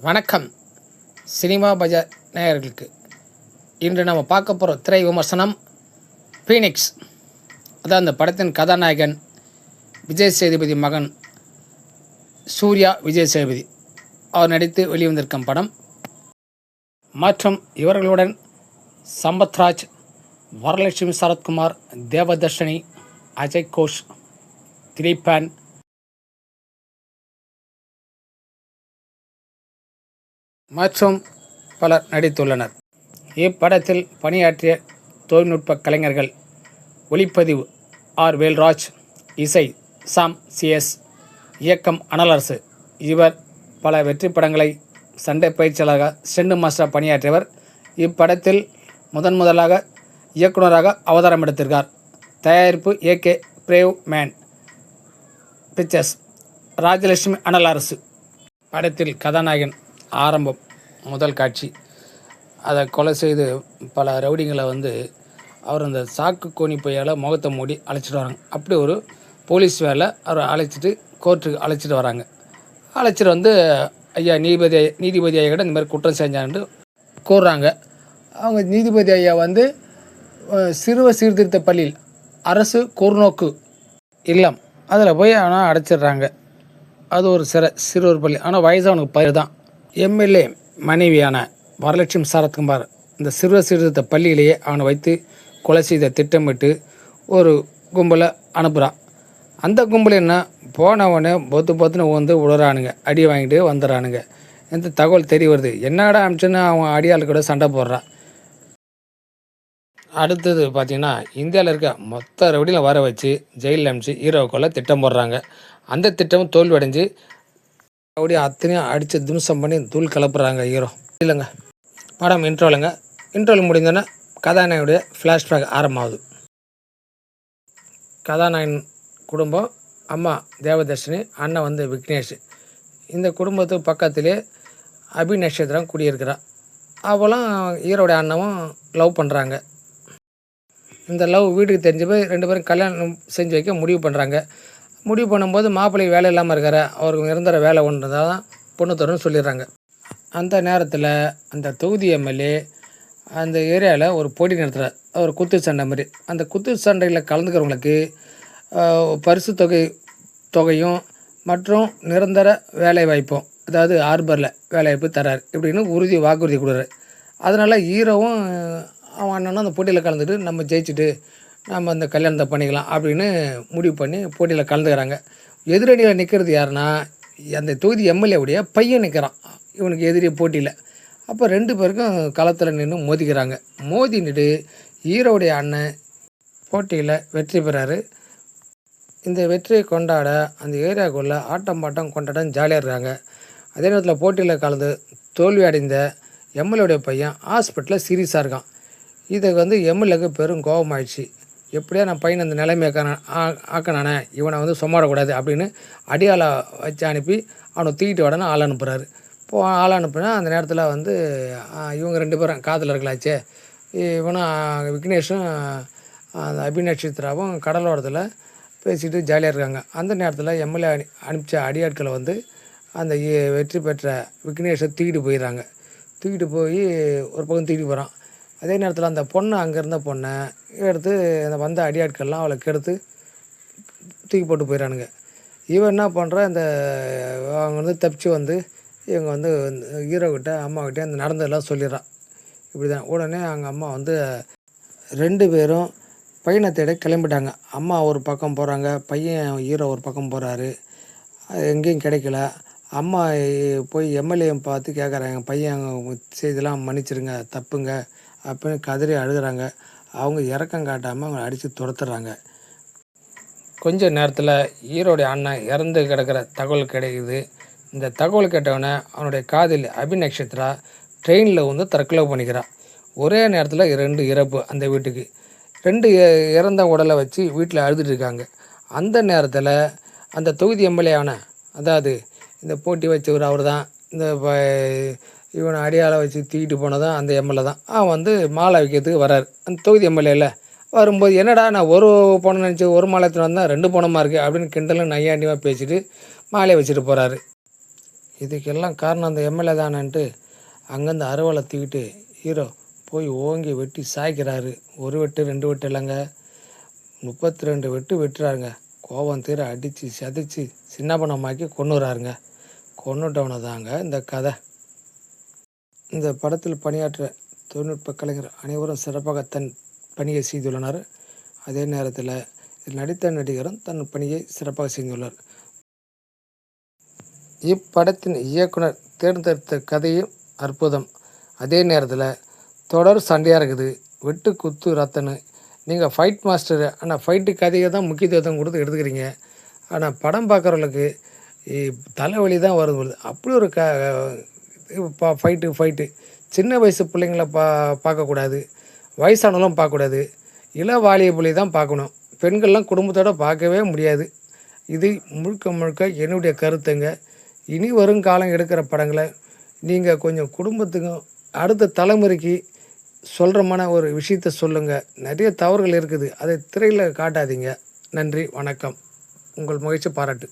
வணக்கம். சினிமா பஜார் நேயர்களுக்கு. இன்று நம்ம பார்க்க போகிற திரை விமர்சனம் ஃபீனிக்ஸ் அதான் அந்த படத்தின் கதாநாயகன் விஜய் சேதுபதி மகன் சூர்யா விஜய் சேதுபதி. அவர் நடித்து வெளிவந்திருக்கும் படம். மற்றும் இவர்களுடன் சம்பத்ராஜ் வரலட்சுமி சரத்குமார் தேவதர்ஷினி அஜய் கோஷ் திலீபான் மற்றும் பலர் நடித்துள்ளனர். இப்படத்தில் பணியாற்றிய தொழில்நுட்ப கலைஞர்கள் ஒளிப்பதிவு ஆர். வேல்ராஜ் இசை சாம் சிஎஸ் இயக்கம் அனலரசு இவர் பல வெற்றி படங்களை சண்டை பயிற்சியாளராக செண்டு மாஸ்டர் பணியாற்றியவர். இப்படத்தில் முதன் முதலாக இயக்குனராக அவதாரம் எடுத்திருக்கார். தயாரிப்பு AK brave man pictures Rajalakshmi Anal Arasu படத்தில் கதாநாயகன் ஆரம்பம் முதல் காட்சி. அதை கொலை செய்து பல ரவுடிங்களை வந்து அவர் அந்த சாக்கு கோணி பையால் முகத்தை மூடி அழைச்சிட்டு வராங்க. அப்படி ஒரு போலீஸ் வேலை அவரை அழைச்சிட்டு கோர்ட்டுக்கு அழைச்சிட்டு வராங்க. அழைச்சிட்டு வந்து ஐயா நீதிபதி நீதிபதி ஐயா கிட்ட இந்த மாதிரி குற்றம் செஞ்சான்ட்டு கூறுறாங்க. அவங்க நீதிபதி ஐயா வந்து சிறுவ சீர்திருத்த பள்ளியில் அரசு கூர்நோக்கு இல்லம். அதில் போய் ஆனால் அடைச்சிடுறாங்க. அது ஒரு சிற சிறுவர் பள்ளி. ஆனால் வயசு அவனுக்கு பயிர் தான். எம்எல்ஏ மனைவியான வரலட்சுமி சரத்குமார் இந்த சிறுவர் சீர்திருத்த பள்ளியிலேயே அவனை வைத்து கொலை செய்த திட்டமிட்டு ஒரு கும்பலை அனுப்புகிறான் அந்த கும்பல் என்ன? போனவனே பொத்து பொத்துன்னு வந்து விழுறானுங்க அடி வாங்கிட்டு வந்துடுறானுங்க இந்த தகவல் தெரிய வருது. என்னடா அமிச்சுன்னு அவன் அடியாள் கூட சண்டை போடுறான். அடுத்தது பார்த்திங்கன்னா இந்தியாவில் இருக்க மொத்த ரவுடியில் வர வச்சு ஜெயிலில் அமிச்சு ஹீரோவுக்குள்ள திட்டம் போடுறாங்க. அந்த திட்டமும் தோல்வியடைஞ்சு அப்படியே அத்தனையும் அடித்து தும்சம் பண்ணி தூள் கலப்புறாங்க ஹீரோ இல்லைங்க. படம் இன்ட்ரோலுங்க இன்ட்ரோல் முடிந்தோன்னே கதாநாயகனுடைய ஃப்ளாஷ்பேக் ஆரம்பமாகுது. கதாநாயகன் குடும்பம் அம்மா தேவதர்ஷினி அண்ணன் வந்து விக்னேஷ். இந்த குடும்பத்துக்கு பக்கத்திலே அபி நட்சத்திரம் குடியிருக்கிறான் அவளும் ஹீரோடைய அண்ணவும் லவ் பண்ணுறாங்க இந்த லவ் வீட்டுக்கு தெரிஞ்சு போய் ரெண்டு பேரும் கல்யாணம் செஞ்சு வைக்க முடிவு பண்ணுறாங்க முடிவு பண்ணும்போது மாப்பிள்ளை வேலை இல்லாமல் இருக்காரு. அவருக்கு நிரந்தர வேலை ஒன்று தான் பொண்ணு தரும்னு சொல்லிடுறாங்க. அந்த நேரத்தில் அந்த தொகுதி எம்எல்ஏ அந்த ஏரியாவில் ஒரு போட்டி நடத்துகிறார் ஒரு குத்து சண்டை மாதிரி. அந்த குத்து சண்டையில் கலந்துக்கிறவங்களுக்கு பரிசு தொகை தொகையும் மற்றும் நிரந்தர வேலை வாய்ப்பும் அதாவது ஆர்பரில் வேலைவாய்ப்பு தரார் இப்படின்னு உறுதி வாக்குறுதி கொடுக்குறாரு. அதனால் ஹீரோவும் அவன் அண்ணனும் அந்த போட்டியில் கலந்துட்டு நம்ம ஜெயிச்சுட்டு நம்ம இந்த கல்யாணத்தை பண்ணிக்கலாம் அப்படின்னு முடிவு பண்ணி போட்டியில் கலந்துக்கிறாங்க. எதிரணியில் நிற்கிறது யாருன்னா அந்த தொகுதி எம்எல்ஏவுடைய பையன் நிற்கிறான் இவனுக்கு எதிரி போட்டியில். அப்போ ரெண்டு பேருக்கும் களத்தில் நின்று மோதிக்கிறாங்க. மோதி நிடு ஈரோடைய அண்ணன் போட்டியில் வெற்றி பெறாரு. இந்த வெற்றியை கொண்டாட அந்த ஏரியாவுக்குள்ளே ஆட்டம் பாட்டம் கொண்டாடம் ஜாலியாக இருக்காங்க. அதே நேரத்தில் போட்டியில் கலந்து தோல்வி அடைந்த எம்எல்ஏடைய பையன் ஹாஸ்பிட்டலில் சீரியஸாக இருக்கான். இதுக்கு வந்து எம்எல்ஏக்கு பெரும் கோபம் ஆயிடுச்சு எப்படியா நான் பையன் அந்த நிலைமையாக்கான ஆக்கணானே இவனை வந்து சும்மாடக்கூடாது அப்படின்னு அடியாளை வச்சு அனுப்பி அவனை தூக்கிட்டு உடனே ஆள் அனுப்புகிறாரு இப்போ ஆள் அனுப்புனா அந்த நேரத்தில் வந்து இவங்க ரெண்டு பேரும் காதில் இருக்கலாச்சே. இவனும் விக்னேஷும் அந்த அபிநட்சத்திராவும் கடலோரத்தில் பேசிட்டு ஜாலியாக இருக்காங்க. அந்த நேரத்தில் எம்எல்ஏ அனு அனுப்பிச்ச அடியாட்களை வந்து அந்த இ- வெற்றி பெற்ற விக்னேஷை தூக்கிட்டு போயிடுறாங்க. தூக்கிட்டு போய் ஒரு பக்கம் தூக்கிட்டு போகிறான் அதே நேரத்தில் அந்த பொண்ணு அங்கே இருந்த பொண்ணை எடுத்து அந்த வந்த அடியாட்கள்லாம் அவளை கெடுத்து தூக்கி போட்டு போயிடறானுங்க இவன் என்ன பண்ணுறான் இந்த அவங்க வந்து தப்பிச்சு வந்து இவங்க வந்து ஹீரோக்கிட்ட அம்மாக்கிட்ட அந்த நடந்ததெல்லாம் சொல்லிடுறான் இப்படி தான் உடனே அவங்க அம்மா வந்து ரெண்டு பேரும் பையனை தேட கிளம்பிட்டாங்க. அம்மா ஒரு பக்கம் போகிறாங்க பையன் ஹீரோ ஒரு பக்கம் போகிறாரு எங்கேயும் கிடைக்கல. அம்மா போய் எம்எல்ஏ பார்த்து கேட்குறாங்க பையன் செய்தெல்லாம் மன்னிச்சிருங்க தப்புங்க. அப்படின்னு கதறி அழுகிறாங்க. அவங்க இறக்கம் காட்டாமல் அவங்க அடித்து துரத்துறாங்க. கொஞ்ச நேரத்தில் ஈரோடைய அண்ணன் இறந்து கிடக்கிற தகவல் கிடைக்குது. இந்த தகவல் கேட்டவொடனே அவனுடைய காதில் அபிநக்ஷத்ரா ட்ரெயினில் வந்து தற்கொலை பண்ணிக்கிறான் ஒரே நேரத்தில் ரெண்டு இறப்பு அந்த வீட்டுக்கு. ரெண்டு இ- இறந்த உடலை வச்சு வீட்டில் அழுதுட்டு இருக்காங்க. அந்த நேரத்தில் அந்த தொகுதி எம்எல்ஏ ஆன அதாவது இந்த போட்டி வச்சவர் அவர் தான் இந்த ப- இவனை அடியாளை வச்சு தூக்கிட்டு போனதும் அந்த எம்எல்ஏ தான். அவன் வந்து மாலை வைக்கிறதுக்கு வராரு. அந்த தொகுதி எம்எல்ஏல வரும்போது என்னடா நான் ஒரு பணம் நினச்சி ஒரு மாலை எடுத்துட்டு வந்தால் ரெண்டு பணமாக இருக்குது அப்படின்னு கிண்டலும் நையாண்டியமாக பேசிட்டு மாலையை வச்சுட்டு போகிறாரு இதுக்கெல்லாம் காரணம் அந்த எம்எல்ஏ தானன்ட்டு அங்கேருந்து அறுவலை தூக்கிட்டு ஹீரோ போய் ஓங்கி வெட்டி சாய்க்கிறாரு. ஒரு வெட்டு ரெண்டு வெட்டு இல்லைங்க. முப்பத்தி ரெண்டு வெட்டு வெட்டுறாருங்க. கோபம் தீர அடித்து செதைச்சி சின்ன பணமாக்கி கொண்டுறாருங்க கொண்டுட்டவனை தாங்க இந்த கதை. இந்த படத்தில் பணியாற்ற தொழில்நுட்ப கலைஞர் அனைவரும் சிறப்பாக தன் பணியை செய்துள்ளனர். அதே நேரத்தில் நடித்த நடிகரும் தன் பணியை சிறப்பாக செய்துள்ளார். இப்படத்தின் இயக்குனர் தேர்ந்தெடுத்த கதையும் அற்புதம். அதே நேரத்தில் தொடர் சண்டையாக இருக்குது. வெட்டு குத்து ரத்தனு. நீங்கள் ஃபைட் மாஸ்டர் ஆனால் ஃபைட்டு கதையை தான் முக்கியத்துவம் கொடுத்து எடுத்துக்கிறீங்க. ஆனால் படம் பார்க்குறவங்களுக்கு தலைவலி தான் வருது வருது. அப்படி ஒரு க பா ஃபைட்டு ஃபைட்டு சின்ன வயசு பிள்ளைங்கள பா பார்க்கக்கூடாது. வயசானவங்களும் பார்க்கக்கூடாது. இள வாலிய புள்ளி தான் பார்க்கணும். பெண்கள்லாம் குடும்பத்தோடு பார்க்கவே முடியாது. இது முழுக்க முழுக்க என்னுடைய கருத்துங்க. இனி வரும் காலம் எடுக்கிற படங்களை நீங்கள் கொஞ்சம் குடும்பத்துக்கும் அடுத்த தலைமுறைக்கு சொல்கிறமான ஒரு விஷயத்த சொல்லுங்கள் நிறைய தவறுகள் இருக்குது. அதை திரையில் காட்டாதீங்க. நன்றி வணக்கம். உங்கள் மகிழ்ச்சி பாராட்டு.